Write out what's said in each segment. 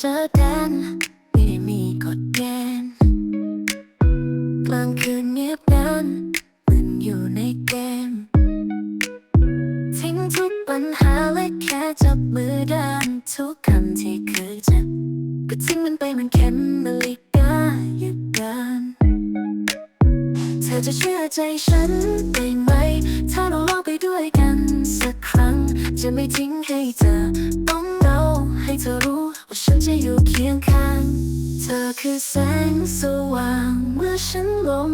เจอกันไม่ได้มีกฎเกณฑ์กลางคืนเงียบงันเหมือนอยู่ในเกม ทิ้งทุกปัญหาและแค่จับมือเดินทุกคำที่เคยเจ็บก็ทิ้งมันไปมันเข็มนาฬิกาหยุดเดินเธอจะเชื่อใจฉันได้ไหม ถ้าเราลองไปด้วยกันสักครั้ง จะไม่ทิ้งให้เธอต้องเดาให้เธอรู้ ว่าฉันจะอยู่เคียงข้าง เธอคือแสงสว่างเมื่อฉันลง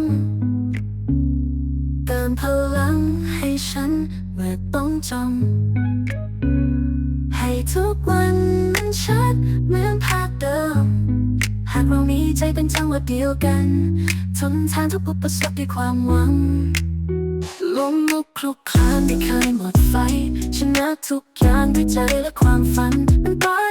เติมพลังให้ฉันเมื่อต้องจมให้ทุกวันมันชัดเหมือนภาพเดิม หากเรามีใจเป็นจังหวะเดียวกันทนทานทุกอุปสรรคด้วยความหวังลมลุกคลุกคลานไม่เคยหมดไฟชนะทุกอย่างด้วยใจและความฝันมันบอ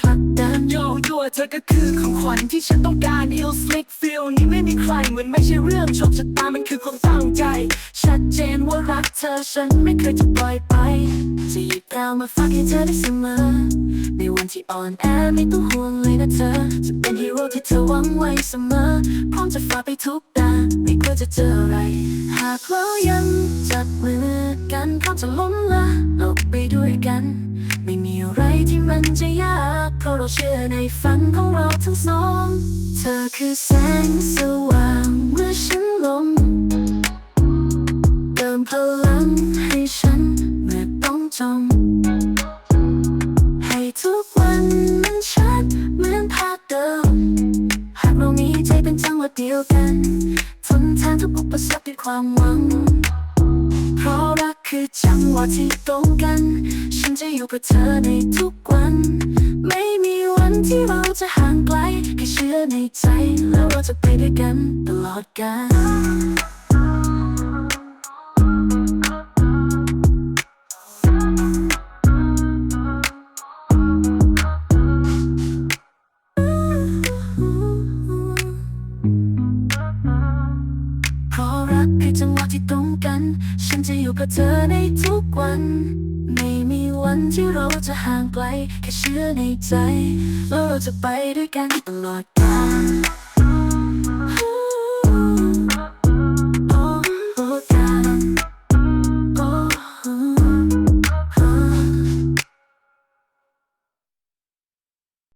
ผลักดันโยโย่เธอก็คือของขวัญที่ฉันต้องการ ill slick feel นี้ไม่มีใครเหมือนไม่ใช่เรื่องโชคชะตามันคือความตั้งใจ ชัดเจนว่ารักเธอฉันไม่เคยจะปล่อยไป จะหยิบดาวมาฝากให้เธอได้เสมอ ในวันที่อ่อนแอไม่ต้องห่วงเลยนะเธอ จะเป็นฮีโร่ที่เธอหวังไว้เสมอ พร้อมจะฝ่าไปทุกด่านไม่กลัวจะเจออะไร หากเรายังจับมือกันพร้อมจะล้มละโลกไปด้วยกัน เพราะเราเชื่อในฝันของเราทั้งสอง เธอคือแสงสว่างเมื่อฉันลงเติมพลังให้ฉันเมื่อต้องจม ให้ทุกวันมันชัดเหมือนภาพเดิม หากเรามีใจเป็นจังหวะเดียวกันทนทานทุกอุปสรรคด้วยความหวัง เพราะรักคือจังหวะที่ตรงกัน ฉันจะอยู่กับเธอในทุกวัน ไม่ ที่เราจะห่างไกลแค่เชื่อในใจ แล้วเราจะไปด้วยกันตลอดกาลเพราะรักคือจังหวะที่ตรงกัน ฉันจะอยู่กับเธอในทุกวัน ไม่มี วันที่เราจะห่างไกลแค่เชื่อในใจแล้วเราจะไปด้วยกันตลอดกาล